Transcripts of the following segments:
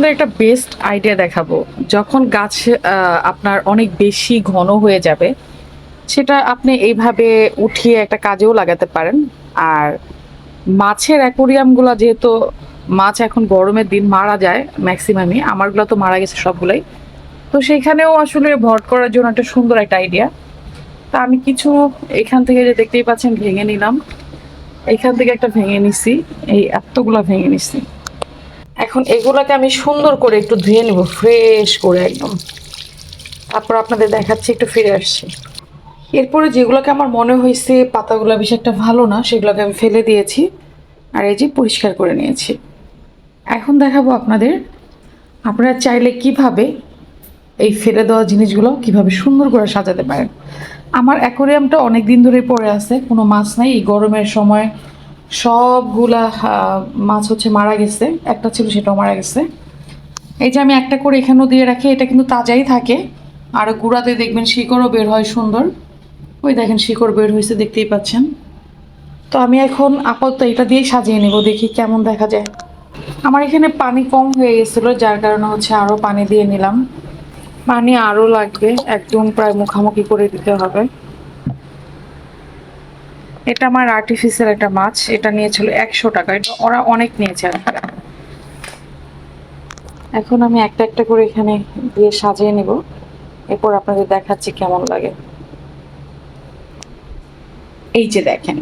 আপনাদের একটা best idea দেখাবো। যখন গাছ আপনার অনেক বেশি ঘন হয়ে যাবে, সেটা আপনি এইভাবে উঠিয়ে একটা কাজেও লাগাতে পারেন। আর মাছের অ্যাকোরিয়ামগুলো যেহেতু মাছ এখন গরমের দিন মারা যায় ম্যাক্সিমামই আমারগুলো তো মারা গেছে সবগুলোই। তো সেইখানেও আসলে ভট করার জন্য একটা সুন্দর একটা আইডিয়া তা আমি কিছু এখান থেকে যে দেখতেই পাচ্ছেন, ভেঙে নিলাম। এখান থেকে একটা ভেঙে নিছি, এই এতগুলা ভেঙে নিছি। এখন এগুলাকে আমি সুন্দর করে একটু ধুয়ে নেব ফ্রেশ করে একদম। তারপর আপনাদের দেখাচ্ছি, একটু ফিরে আসছি। এরপরে যেগুলোকে আমার মনে হয়েছে পাতাগুলো বেশ একটা ভালো না, সেগুলোকে আমি ফেলে দিয়েছি আর এই যে পরিষ্কার করে নিয়েছি। এখন দেখাবো আপনাদের, আপনারা চাইলে কীভাবে এই ফেলে দেওয়া জিনিসগুলো কীভাবে সুন্দর করে সাজাতে পারেন। আমার অ্যাকোরিয়ামটা অনেক দিন ধরে পড়ে আছে, কোনো মাছ নাই, এই গরমের সময় সবগুলা মাছ হচ্ছে মারা গেছে। একটা ছিল সেটাও মারা গেছে। এই যে আমি একটা করে এখানেও দিয়ে রাখি, এটা কিন্তু তাজাই থাকে। আর গুঁড়াতে দেখবেন শিকড়ও বের হয় সুন্দর। ওই দেখেন শিকড় বের হয়েছে, দেখতেই পাচ্ছেন। তো আমি এখন আপাতত এটা দিয়েই সাজিয়ে নেব, দেখি কেমন দেখা যায়। আমার এখানে পানি কম হয়ে গেছিল, যার কারণে হচ্ছে আরও পানি দিয়ে নিলাম। পানি আরও লাগবে, একদম প্রায় মুখামুখি করে দিতে হবে। এটা আমার আর্টিফিশিয়াল একটা মাছ, এটা নিয়েছিল একশো টাকা, এটা ওরা অনেক নিয়েছে এখন আমি একটা একটা করে এখানে দিয়ে সাজিয়ে নেব, এরপর আপনাদের দেখাচ্ছি কেমন লাগে। এই যে দেখেন,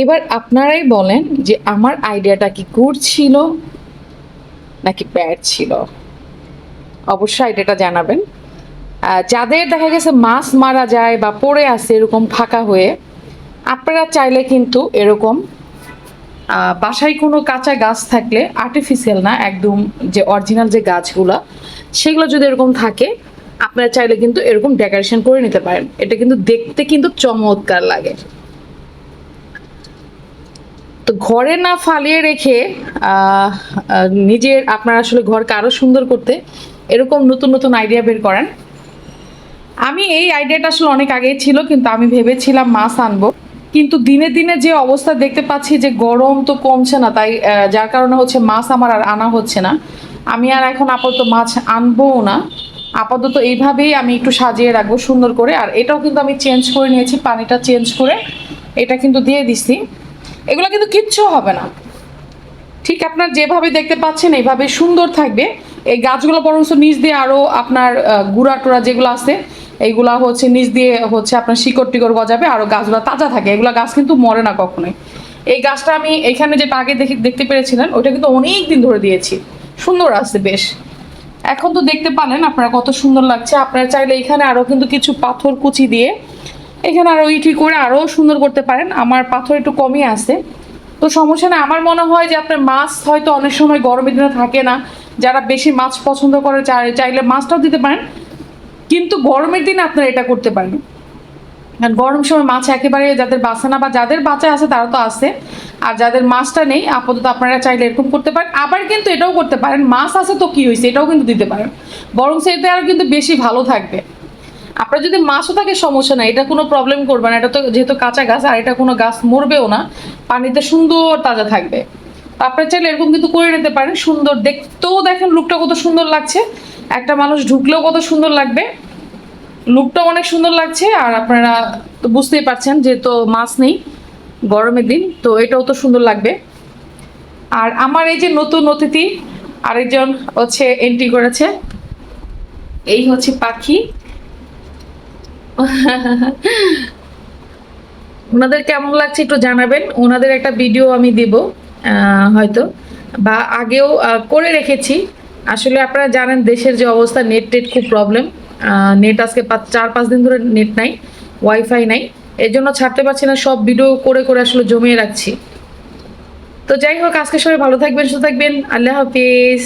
এবার আপনারাই বলেন যে আমার আইডিয়াটা কি গুড ছিল নাকি ব্যাড ছিল। অবশ্যই আইডিয়াটা জানাবেন। যাদের দেখা গেছে মাছ মারা যায় বা পড়ে আছে এরকম ফাঁকা হয়ে আপনারা চাইলে কিন্তু এরকম বাসায় কোনো কাঁচা গাছ থাকলে আর্টিফিশিয়াল না, একদম যে অরিজিনাল যে গাছগুলো, সেগুলো যদি এরকম থাকে, আপনারা চাইলে কিন্তু এরকম ডেকোরেশন করে নিতে পারেন। এটা কিন্তু দেখতে কিন্তু চমৎকার লাগে। তো ঘরে না ফালিয়ে রেখে নিজের, আপনার আসলে ঘরকে আরও সুন্দর করতে এরকম নতুন নতুন আইডিয়া বের করেন। আমি এই আইডিয়াটা আসলে অনেক আগেই ছিল, কিন্তু আমি ভেবেছিলাম মাছ আনব। কিন্তু দিনে দিনে যে অবস্থা দেখতে পাচ্ছি যে গরম তো কমছে না, তাই যার কারণে হচ্ছে মাছ আমার আর আনা হচ্ছে না। আমি আর এখন আপাতত মাছ আনবও না। আপাতত এইভাবেই আমি একটু সাজিয়ে রাখব সুন্দর করে। আর এটাও কিন্তু আমি চেঞ্জ করে নিয়েছি, পানিটা চেঞ্জ করে এটা কিন্তু দিয়ে দিছি। এগুলো কিন্তু কিচ্ছু হবে না। ঠিক আপনার যেভাবে দেখতে পাচ্ছেন, এইভাবে সুন্দর থাকবে। এই গাছগুলো বরং নিচ দিয়ে আরও আপনার গুড়া টুড়া যেগুলো আছে এইগুলা হচ্ছে নিচ দিয়ে হচ্ছে আপনার শিকড় টিকড় গজাবে আরও গাছগুলো তাজা থাকে। এগুলো গাছ কিন্তু মরে না কখনোই। এই গাছটা আমি এখানে যেটা আগে দেখে, দেখতে পেরেছিলেন, ওটা কিন্তু অনেক দিন ধরে দিয়েছি। সুন্দর আছে বেশ। এখন তো দেখতে পালেন আপনারা কত সুন্দর লাগছে। আপনারা চাইলে এখানে আরও কিন্তু কিছু পাথর কুচি দিয়ে এখানে আরও ইটি করে আরও সুন্দর করতে পারেন। আমার পাথর একটু কমই আছে। তো সমস্যা না আমার মনে হয় যে আপনার মাছ হয়তো অনেক সময় গরমের দিনে থাকে না। যারা বেশি মাছ পছন্দ করে চাই- চাইলে মাছটাও দিতে পারেন। কিন্তু গরমের দিন আপনারা এটা করতে পারেন। আর গরম সময় মাছ একেবারে যাদের বাঁচে না বা যাদের বাঁচা আছে তারা তো আছে। আর যাদের মাছটা নেই, আপাতত আপনারা চাইলে এরকম করতে পারেন। আবার কিন্তু এটাও করতে পারেন, মাছ আছে তো কি হয়েছে এটাও কিন্তু দিতে পারেন। বরং সেটা আরও কিন্তু বেশি ভালো থাকবে। আপনার যদি মাছও থাকে, সমস্যা নাই। এটা কোনো প্রবলেম করবে না। এটা তো যেহেতু কাঁচা গাছ, আর এটা কোনো গাছ মরবেও না। পানিতে সুন্দর তাজা থাকবে। আপনারা চাইলে এরকম কিন্তু করে নিতে পারেন। সুন্দর দেখতেও দেখেন লুকটা কত সুন্দর লাগছে। একটা মানুষ ঢুকলেও কত সুন্দর লাগবে। লুকটা অনেক সুন্দর লাগছে, আর আপনারা তো বুঝতেই পারছেন যে তো মাছ নেই, গরমের দিন, তো এটাও তো সুন্দর লাগবে। আর আমার এই যে নতুন অতিথি, আরেকজন হচ্ছে এন্ট্রি করেছে। এই হচ্ছে পাখি। ওনাদের কেমন লাগছে একটু জানাবেন, ওনাদের একটা ভিডিও আমি দেব হয়তো, বা আগেও করে রেখেছি। আসলে আপনারা জানেন দেশের যে অবস্থা নেট টেট খুব প্রবলেম নেট আজকে পাঁচ, চার, পাঁচ দিন ধরে নেট নাই ওয়াইফাই নাই। এর জন্য ছাড়তে পারছি না, সব ভিডিও করে করে আসলে জমিয়ে রাখছি। তো যাই হোক, আজকে সবাই ভালো থাকবেন, সুস্থ থাকবেন। আল্লাহ হাফিজ।